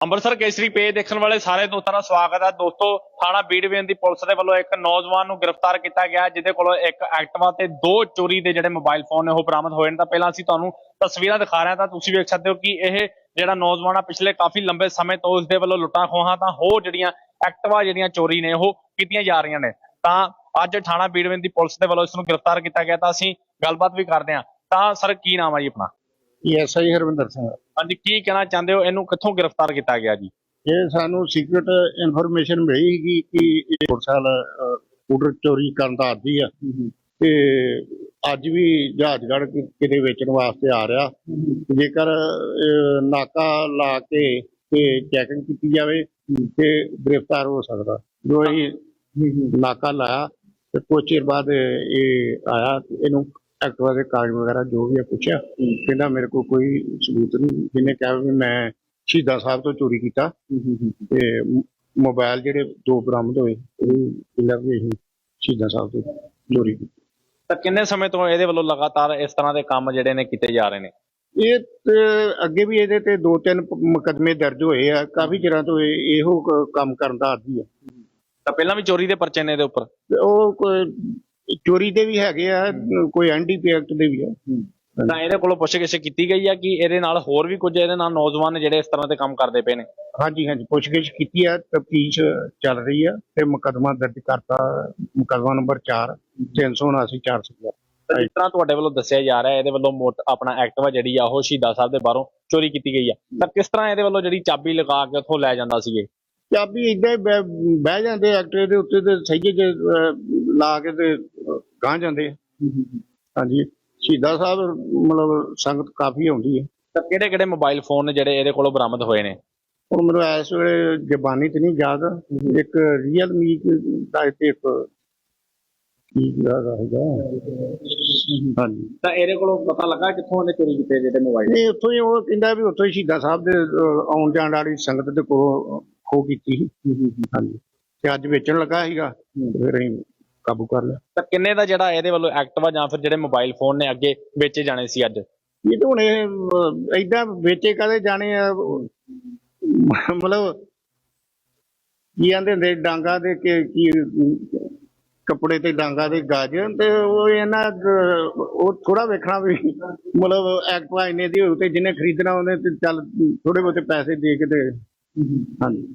ਅੰਮ੍ਰਿਤਸਰ ਕੇਸਰੀ page ਦੇਖਣ ਵਾਲੇ ਸਾਰੇ ਦੋਸਤਾਂ ਦਾ ਸਵਾਗਤ ਹੈ। ਦੋਸਤੋ, ਥਾਣਾ ਬੀੜਵੇਨ ਦੀ ਪੁਲਿਸ ਦੇ ਵੱਲੋਂ ਇੱਕ ਨੌਜਵਾਨ ਨੂੰ ਗ੍ਰਿਫਤਾਰ ਕੀਤਾ ਗਿਆ ਜਿਹਦੇ ਕੋਲੋਂ ਇੱਕ ਐਕਟਿਵਾ ਤੇ ਦੋ ਚੋਰੀ ਦੇ ਜਿਹੜੇ ਮੋਬਾਈਲ ਫੋਨ ਨੇ ਉਹ ਬਰਾਮਦ ਹੋਏ ਨੇ। ਤਾਂ ਪਹਿਲਾਂ ਅਸੀਂ ਤੁਹਾਨੂੰ ਤਸਵੀਰਾਂ ਦਿਖਾ ਰਹੇ ਹਾਂ। ਤਾਂ ਤੁਸੀਂ ਵੇਖ ਸਕਦੇ ਹੋ ਕਿ ਇਹ ਜਿਹੜਾ ਨੌਜਵਾਨ ਆ, ਪਿਛਲੇ ਕਾਫੀ ਲੰਬੇ ਸਮੇਂ ਤੋਂ ਉਸ ਦੇ ਵੱਲੋਂ ਲੁੱਟਾਂ ਖੋਹਾਂ ਤਾਂ ਹੋਰ ਜਿਹੜੀਆਂ ਐਕਟਿਵਾ ਜਿਹੜੀਆਂ ਚੋਰੀ ਨੇ, ਉਹ ਕੀਤੀਆਂ ਜਾ ਰਹੀਆਂ ਨੇ। ਤਾਂ ਅੱਜ ਥਾਣਾ ਬੀੜਵੇਨ ਦੀ ਪੁਲਿਸ ਦੇ ਵੱਲੋਂ ਇਸ ਨੂੰ ਗ੍ਰਿਫਤਾਰ ਕੀਤਾ ਗਿਆ। ਤਾਂ ਅਸੀਂ ਗੱਲਬਾਤ ਵੀ ਕਰਦੇ ਹਾਂ। ਤਾਂ ਸਰ, ਕੀ ਨਾਮ ਆ ਜੀ ਆਪਣਾ? ਐਸਆਈ ਹਰਵਿੰਦਰ ਸਿੰਘ। ਹਾਂਜੀ ਕੀ ਕਹਿਣਾ ਚਾਹੁੰਦੇ ਹੋ? ਇਹਨੂੰ ਕਿੱਥੋਂ ਗ੍ਰਿਫਤਾਰ ਕੀਤਾ ਗਿਆ ਜੀ? ਇਹ ਸਾਨੂੰ ਸੀਕ੍ਰੀਟ ਇਨਫੋਰਮੇਸ਼ਨ ਮਿਲੀ ਸੀਗੀ ਕਿ ਇਹ ਮੋਟਰਸਾਈਕਲ ਸਕੂਟਰ ਚੋਰੀ ਕਰਨ ਦਾ ਆਦੀ ਆ। ਤੇ ਅੱਜ ਵੀ ਜਹਾਜ਼ਗੜ੍ਹ ਕਿ- ਕਿਤੇ ਵੇਚਣ ਵਾਸਤੇ ਆ ਰਿਹਾ। ਜੇਕਰ ਨਾਕਾ ਲਾ ਕੇ ਤੇ ਚੈਕਿੰਗ ਕੀਤੀ ਜਾਵੇ ਤੇ ਗ੍ਰਿਫਤਾਰ ਹੋ ਸਕਦਾ। ਜੋ ਇਹ ਨਾਕਾ ਲਾਇਆ ਤੇ ਕੁਝ ਚਿਰ ਬਾਅਦ ਇਹ ਆਇਆ ਇਹਨੂੰ ਐਕਟਿਵਾ ਦੇ ਕਾਗਜ਼ ਵਗੈਰਾ ਜੋ ਵੀ ਆ ਪੁੱਛਿਆ ਕਹਿੰਦਾ ਮੇਰੇ ਕੋਲ ਕੋਈ ਸਬੂਤ ਨਹੀਂ। ਜਿਹਨੇ ਕਿਹਾ ਵੀ ਮੈਂ ਸ਼ਹੀਦਾਂ ਸਾਹਿਬ ਤੋਂ ਚੋਰੀ ਕੀਤਾ ਤੇ ਮੋਬਾਈਲ ਜਿਹੜੇ ਦੋ ਬਰਾਮਦ ਹੋਏ ਉਹ ਕਹਿੰਦਾ ਵੀ ਇਹ ਸ਼ਹੀਦਾਂ ਸਾਹਿਬ ਤੋਂ ਚੋਰੀ ਕੀਤੀ। ਤਾਂ ਕਿੰਨੇ ਸਮੇਂ ਤੋਂ ਇਹਦੇ ਵੱਲੋਂ ਲਗਾਤਾਰ ਇਸ ਤਰ੍ਹਾਂ ਦੇ ਕੰਮ ਜਿਹੜੇ ਨੇ ਕੀਤੇ ਜਾ ਰਹੇ ਨੇ? ਇਹ ਅੱਗੇ ਵੀ ਇਹਦੇ ਤੇ ਦੋ ਤਿੰਨ ਮੁਕੱਦਮੇ ਦਰਜ ਹੋਏ ਆ ਕਾਫੀ ਚਿਰਾਂ ਤੋਂ ਇਹ- ਕੰਮ ਕਰਨ ਦਾ ਆਦੀ ਆ। ਤਾਂ ਪਹਿਲਾਂ ਵੀ ਚੋਰੀ ਦੇ ਪਰਚੇ ਨੇ ਇਹਦੇ ਉੱਪਰ? ਉਹ ਕੋਈ ਚੋਰੀ ਦੇ ਵੀ ਹੈਗੇ ਆ ਕੋਈ ਐਨਡੀਪੀ ਐਕਟ ਦੇ ਵੀ ਆ। ਤਾਂ ਇਹਦੇ ਕੋਲੋਂ ਪੁੱਛਗਿੱਛ ਕੀਤੀ ਗਈ ਆ ਕਿ ਇਹਦੇ ਨਾਲ ਹੋਰ ਵੀ ਕੁਝ ਇਹਦੇ ਨਾਲ ਨੌਜਵਾਨ ਨੇ ਜਿਹੜੇ ਇਸ ਤਰ੍ਹਾਂ ਦੇ ਕੰਮ ਕਰਦੇ ਪਏ ਨੇ? ਹਾਂਜੀ ਹਾਂਜੀ ਪੁੱਛਗਿੱਛ ਕੀਤੀ ਆ ਤਫਤੀਸ਼ ਚੱਲ ਰਹੀ ਆ ਤੇ ਮੁਕੱਦਮਾ ਦਰਜ ਕਰਤਾ ਮੁਕੱਦਮਾ ਨੰਬਰ 4 379 400 ਤਾਂ ਜਿਸ ਤਰ੍ਹਾਂ ਤੁਹਾਡੇ ਵੱਲੋਂ ਦੱਸਿਆ ਜਾ ਰਿਹਾ ਇਹਦੇ ਵੱਲੋਂ ਮੋਟ ਆਪਣਾ ਐਕਟਿਵਾ ਜਿਹੜੀ ਆ ਉਹ ਸ਼ਹੀਦਾਂ ਸਾਹਿਬ ਦੇ ਬਾਹਰੋਂ ਚੋਰੀ ਕੀਤੀ ਗਈ ਆ। ਤਾਂ ਕਿਸ ਤਰ੍ਹਾਂ ਇਹਦੇ ਵੱਲੋਂ ਜਿਹੜੀ ਚਾਬੀ ਲਗਾ ਕੇ ਉੱਥੋਂ ਲੈ ਜਾਂਦਾ ਸੀ ਇਹ ਚਾਬੀ ਇਦਾਂ ਹੀ ਬਹਿ ਜਾਂਦੇ ਐਕਟਰ ਦੇ ਉੱਤੇ ਤੇ ਸਹੀਏ ਜੇ ਲਾ ਕੇ ਤੇ ਗਾਂ ਜਾਂਦੇ ਆ। ਹਾਂਜੀ। ਸ਼ਹੀਦਾਂ ਸਾਹਿਬ ਮਤਲਬ ਸੰਗਤ ਕਾਫੀ ਆਉਂਦੀ ਹੈ। ਤਾਂ ਕਿਹੜੇ ਕਿਹੜੇ ਮੋਬਾਈਲ ਫੋਨ ਨੇ ਜਿਹੜੇ ਇਹਦੇ ਕੋਲੋਂ ਬਰਾਮਦ ਹੋਏ ਨੇ? ਹੁਣ ਮੈਨੂੰ ਇਸ ਵੇਲੇ ਜ਼ਬਾਨੀ ਤੇ ਨਹੀਂ ਯਾਦ। ਇੱਕ ਰੀਅਲ ਮੀ ਦਾ ਤੇ ਇੱਕ ਕੀ ਯਾਦ ਆਏਗਾ? ਹਾਂਜੀ। ਤਾਂ ਇਹਦੇ ਕੋਲੋਂ ਪਤਾ ਲੱਗਾ ਕਿੱਥੋਂ ਇਹਨੇ ਚੋਰੀ ਕੀਤੇ ਜਿਹੜੇ ਮੋਬਾਈਲ? ਇਹ ਉੱਥੋਂ ਹੀ ਉਹ ਕਹਿੰਦਾ ਵੀ ਉੱਥੋਂ ਹੀ ਸ਼ਹੀਦਾਂ ਸਾਹਿਬ ਦੇ ਅਹ, ਆਉਣ ਜਾਣ ਵਾਲੀ ਸੰਗਤ ਦੇ ਕੋਲ ਖੋ ਕੀਤੀ ਸੀ। ਹਾਂਜੀ। ਤੇ ਅੱਜ ਵੇਚਣ ਲੱਗਾ ਸੀਗਾ। ਤੇ ਫਿਰ ਅਸੀਂ ਕਾਬੂ ਕਰ ਲਿਆ। ਤਾਂ ਕਿੰਨੇ ਦਾ ਜਿਹੜਾ ਇਹਦੇ ਵੱਲੋਂ ਐਕਟਿਵਾ ਜਾਂ ਫਿਰ ਜਿਹੜੇ ਮੋਬਾਈਲ ਫੋਨ ਨੇ ਅੱਗੇ ਵੇਚੇ ਜਾਣੇ ਸੀ ਅੱਜ? ਇਹ ਤਾਂ ਹੁਣ ਇਹ ਐਦਾਂ ਵੇਚੇ ਕਦੇ ਜਾਣੇ ਆ? ਮਤਲਬ ਕੀ ਆਂਦੇ ਹੁੰਦੇ ਡਾਂਗਾ ਦੇ ਕਿ ਕੀ ਕੱਪੜੇ ਤੇ ਡਾਂਗਾ ਦੇ ਗਾਜ ਤੇ ਉਹ ਇਹਨਾਂ ਉਹ ਥੋੜਾ ਵੇਖਣਾ ਵੀ ਮਤਲਬ ਐਕਟਵਾ ਇੰਨੇ ਦੀ ਹੋਊ ਤੇ ਜਿਹਨੇ ਖਰੀਦਣਾ ਉਹਨੇ ਤੇ ਚੱਲ ਥੋੜੇ ਬਹੁਤੇ ਪੈਸੇ ਦੇ ਕੇ ਤੇ ਹਾਂਜੀ।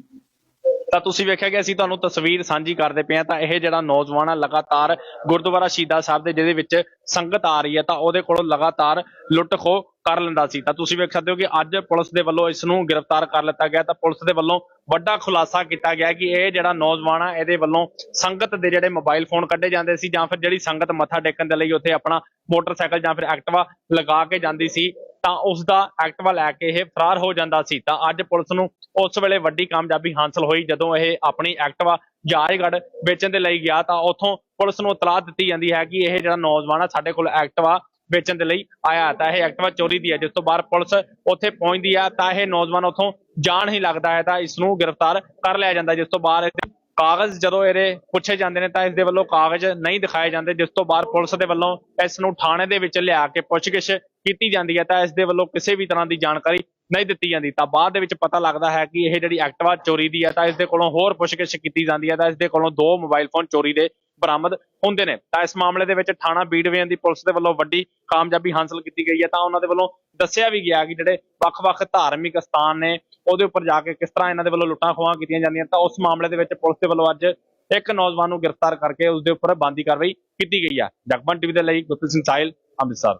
ਤਾਂ ਤੁਸੀਂ ਵੇਖਿਆ ਕਿ ਅਸੀਂ ਤੁਹਾਨੂੰ ਤਸਵੀਰ ਸਾਂਝੀ ਕਰਦੇ ਪਏ ਹਾਂ ਤਾਂ ਇਹ ਜਿਹੜਾ ਨੌਜਵਾਨ ਆ, ਲਗਾਤਾਰ ਗੁਰਦੁਆਰਾ ਸ਼ਹੀਦਾਂ ਸਾਹਿਬ ਦੇ ਜਿਹਦੇ ਵਿੱਚ ਸੰਗਤ ਆ ਰਹੀ ਹੈ ਤਾਂ ਉਹਦੇ ਕੋਲੋਂ ਲਗਾਤਾਰ ਲੁੱਟ ਖੋਹ ਕਰ ਲੈਂਦਾ ਸੀ। ਤਾਂ ਤੁਸੀਂ ਵੇਖ ਸਕਦੇ ਹੋ ਕਿ ਅੱਜ ਪੁਲਿਸ ਦੇ ਵੱਲੋਂ ਇਸ ਨੂੰ ਗ੍ਰਿਫਤਾਰ ਕਰ ਲਿੱਤਾ ਗਿਆ ਤਾਂ ਪੁਲਿਸ ਦੇ ਵੱਲੋਂ ਵੱਡਾ ਖੁਲਾਸਾ ਕੀਤਾ ਗਿਆ ਕਿ ਇਹ ਜਿਹੜਾ ਨੌਜਵਾਨ ਆ, ਇਹਦੇ ਵੱਲੋਂ ਸੰਗਤ ਦੇ ਜਿਹੜੇ ਮੋਬਾਈਲ ਫੋਨ ਕੱਢੇ ਜਾਂਦੇ ਸੀ ਜਾਂ ਫਿਰ ਜਿਹੜੀ ਸੰਗਤ ਮੱਥਾ ਟੇਕਣ ਦੇ ਲਈ ਉੱਥੇ ਆਪਣਾ ਮੋਟਰਸਾਈਕਲ ਜਾਂ ਫਿਰ ਐਕਟਿਵਾ ਲਗਾ ਕੇ ਜਾਂਦੀ ਸੀ। ਤਾਂ ਉਸ ਦਾ ਐਕਟਿਵਾ ਲੈ ਕੇ ਇਹ ਫਰਾਰ ਹੋ ਜਾਂਦਾ ਸੀ। ਤਾਂ ਅੱਜ ਪੁਲਿਸ ਨੂੰ ਉਸ ਵੇਲੇ ਵੱਡੀ ਕਾਮਯਾਬੀ ਹਾਸਲ ਹੋਈ, ਜਦੋਂ ਇਹ ਆਪਣੀ ਐਕਟਵਾ ਜਾਇਗੜ ਵੇਚਣ ਦੇ ਲਈ ਗਿਆ, ਤਾਂ ਉੱਥੋਂ ਪੁਲਿਸ ਨੂੰ ਇਤਲਾਹ ਦਿੱਤੀ ਜਾਂਦੀ ਹੈ ਕਿ ਇਹ ਜਿਹੜਾ ਨੌਜਵਾਨ ਆ, ਸਾਡੇ ਕੋਲ ਐਕਟਵਾ ਵੇਚਣ ਦੇ ਲਈ ਆਇਆ ਤਾਂ ਇਹ ਐਕਟਵਾ ਚੋਰੀ ਦੀ ਹੈ। ਜਿਸ ਤੋਂ ਬਾਅਦ ਪੁਲਿਸ ਉੱਥੇ ਪਹੁੰਚਦੀ ਹੈ, ਤਾਂ ਇਹ ਨੌਜਵਾਨ ਉੱਥੋਂ ਜਾਣ ਹੀ ਲੱਗਦਾ ਹੈ, ਤਾਂ ਇਸ ਨੂੰ ਗ੍ਰਿਫਤਾਰ ਕਰ ਲਿਆ ਜਾਂਦਾ, ਜਿਸ ਤੋਂ ਬਾਅਦ ਕਾਗਜ਼ ਜਦੋਂ ਇਹਦੇ ਪੁੱਛੇ ਜਾਂਦੇ ਨੇ ਤਾਂ ਇਸ ਦੇ ਵੱਲੋਂ ਕਾਗਜ਼ ਨਹੀਂ ਦਿਖਾਏ ਜਾਂਦੇ, ਜਿਸ ਤੋਂ ਬਾਅਦ ਪੁਲਿਸ ਦੇ ਵੱਲੋਂ ਇਸ ਨੂੰ ਥਾਣੇ ਦੇ ਵਿੱਚ ਲਿਆ ਕੇ ਪੁੱਛਗਿੱਛ ਕੀਤੀ ਜਾਂਦੀ ਹੈ ਤਾਂ ਇਸ ਦੇ ਵੱਲੋਂ ਕਿਸੇ ਵੀ ਤਰ੍ਹਾਂ ਦੀ ਜਾਣਕਾਰੀ ਨਹੀਂ ਦਿੱਤੀ ਜਾਂਦੀ। ਤਾਂ ਬਾਅਦ ਦੇ ਵਿੱਚ ਪਤਾ ਲੱਗਦਾ ਹੈ ਕਿ ਇਹ ਜਿਹੜੀ ਐਕਟਿਵਾ ਚੋਰੀ ਦੀ ਹੈ ਤਾਂ ਇਸ ਦੇ ਕੋਲੋਂ ਹੋਰ ਪੁੱਛਗਿੱਛ ਕੀਤੀ ਜਾਂਦੀ ਹੈ ਤਾਂ ਇਸ ਦੇ ਕੋਲੋਂ ਦੋ ਮੋਬਾਈਲ ਫੋਨ ਚੋਰੀ ਦੇ ਬਰਾਮਦ ਹੁੰਦੇ ਨੇ। ਤਾਂ ਇਸ ਮਾਮਲੇ ਦੇ ਵਿੱਚ ਥਾਣਾ ਬੀੜਵੇਨ ਦੀ ਪੁਲਿਸ ਦੇ ਵੱਲੋਂ ਵੱਡੀ ਕਾਮਯਾਬੀ ਹਾਸਲ ਕੀਤੀ ਗਈ ਹੈ। ਤਾਂ ਉਹਨਾਂ ਦੇ ਵੱਲੋਂ ਦੱਸਿਆ ਵੀ ਗਿਆ ਕਿ ਜਿਹੜੇ ਵੱਖ-ਵੱਖ ਧਾਰਮਿਕ ਸਥਾਨ ਨੇ, ਉਹਦੇ ਉੱਪਰ ਜਾ ਕੇ ਕਿਸ ਤਰ੍ਹਾਂ ਇਹਨਾਂ ਦੇ ਵੱਲੋਂ ਲੁੱਟਾਂ ਖੋਹਾਂ ਕੀਤੀਆਂ ਜਾਂਦੀਆਂ ਤਾਂ ਉਸ ਮਾਮਲੇ ਦੇ ਵਿੱਚ ਪੁਲਿਸ ਦੇ ਵੱਲੋਂ ਅੱਜ ਇੱਕ ਨੌਜਵਾਨ ਨੂੰ ਗ੍ਰਿਫਤਾਰ ਕਰਕੇ ਉਸ ਦੇ ਉੱਪਰ ਬੰਦੀ ਕਾਰਵਾਈ ਕੀਤੀ ਗਈ ਹੈ। ਜਗਬਨ ਟੀਵੀ ਦੇ ਲਈ ਗੁਰਪ੍ਰੀਤ ਸਿੰਘ ਸਾਹਿਲ, ਅੰਮ੍ਰਿਤਸਰ।